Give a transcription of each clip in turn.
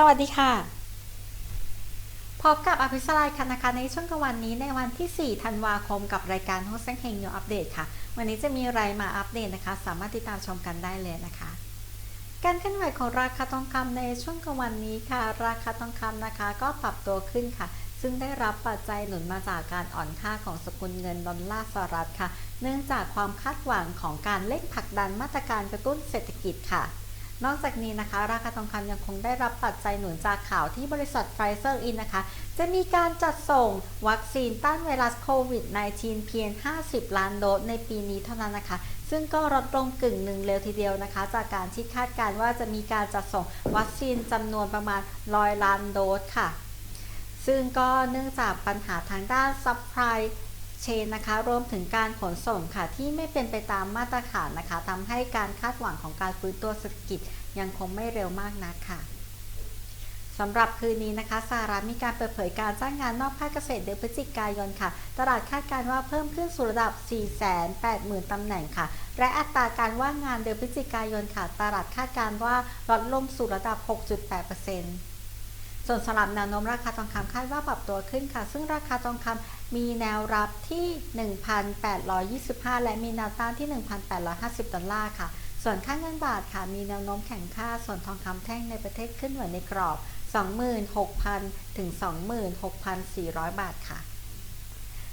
สวัสดีค่ะ พบกับอภิสรายค่ะนะคะในช่วงกลางวันนี้ในวันที่ 4 ธันวาคมกับรายการโฮสต์เฮงนิวอัปเดตค่ะ วันนี้จะมีอะไรมาอัปเดตนะคะ สามารถติดตามชมกันได้เลยนะคะ การเคลื่อนไหวของราคาทองคำในช่วงกลางวันนี้ค่ะ ราคาทองคำนะคะ ก็ปรับตัวขึ้นค่ะ ซึ่งได้รับปัจจัยหนุนมาจากการอ่อนค่าของสกุลเงินดอลลาร์สหรัฐค่ะ เนื่องจากความคาดหวังของการเร่งผลักดันมาตรการกระตุ้นเศรษฐกิจค่ะ นอกจากนี้นะคะ ราคาทองคำยังคงได้รับปัจจัยหนุนจากข่าวที่บริษัทไฟเซอร์อินนะคะ จะมีการจัดส่งวัคซีนต้านไวรัสโควิด -19 เพียง 50 ล้านโดสในปีนี้เท่านั้นนะคะ ซึ่งก็ลดลงกึ่งหนึ่งเร็วทีเดียวนะคะ จากการที่คาดการว่าจะมีการจัดส่งวัคซีนจำนวนประมาณ100ล้านโดสค่ะ ซึ่งก็เนื่องจากปัญหาทางด้านซัพพลาย เชนนะคะรวมถึงการขนส่งค่ะที่ไม่เป็นไปตามมาตรฐานนะคะทำให้การคาดหวังของการฟื้นตัวเศรษฐกิจยังคงไม่เร็วมากนักค่ะสำหรับคืนนี้นะคะสหรัฐมีการเปิดเผยการจ้างงานนอกภาคเกษตรเดือนพฤศจิกายนค่ะ ตลาดคาดการณ์ว่าเพิ่มขึ้นสู่ระดับ 480,000 ตำแหน่งค่ะ และอัตราการว่างงานเดือนพฤศจิกายนค่ะ ตลาดคาดการณ์ว่าลดลงสู่ระดับ 6.8% ส่วนสำหรับแนวโน้มราคาทองคำคาดว่าปรับตัวขึ้นค่ะ ซึ่งราคาทองคำมีแนวรับที่ 1,825 และมีแนวต้านที่ 1,850 ดอลลาร์ค่ะ ส่วนค่าเงินบาทค่ะ มีแนวโน้มแข็งค่า ส่วนทองคำแท่งในประเทศขึ้นไหวในกรอบ 26,000 ถึง 26,400 บาทค่ะ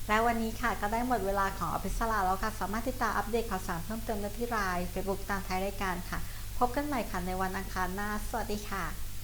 และวันนี้ค่ะก็ได้หมดเวลาของอภิสราแล้วค่ะ สามารถติดตามอัปเดตข่าวสารเพิ่มเติมได้ที่ไลน์เฟซบุ๊กตามท้ายรายการค่ะ พบกันใหม่ค่ะในวันอังคารหน้า สวัสดีค่ะ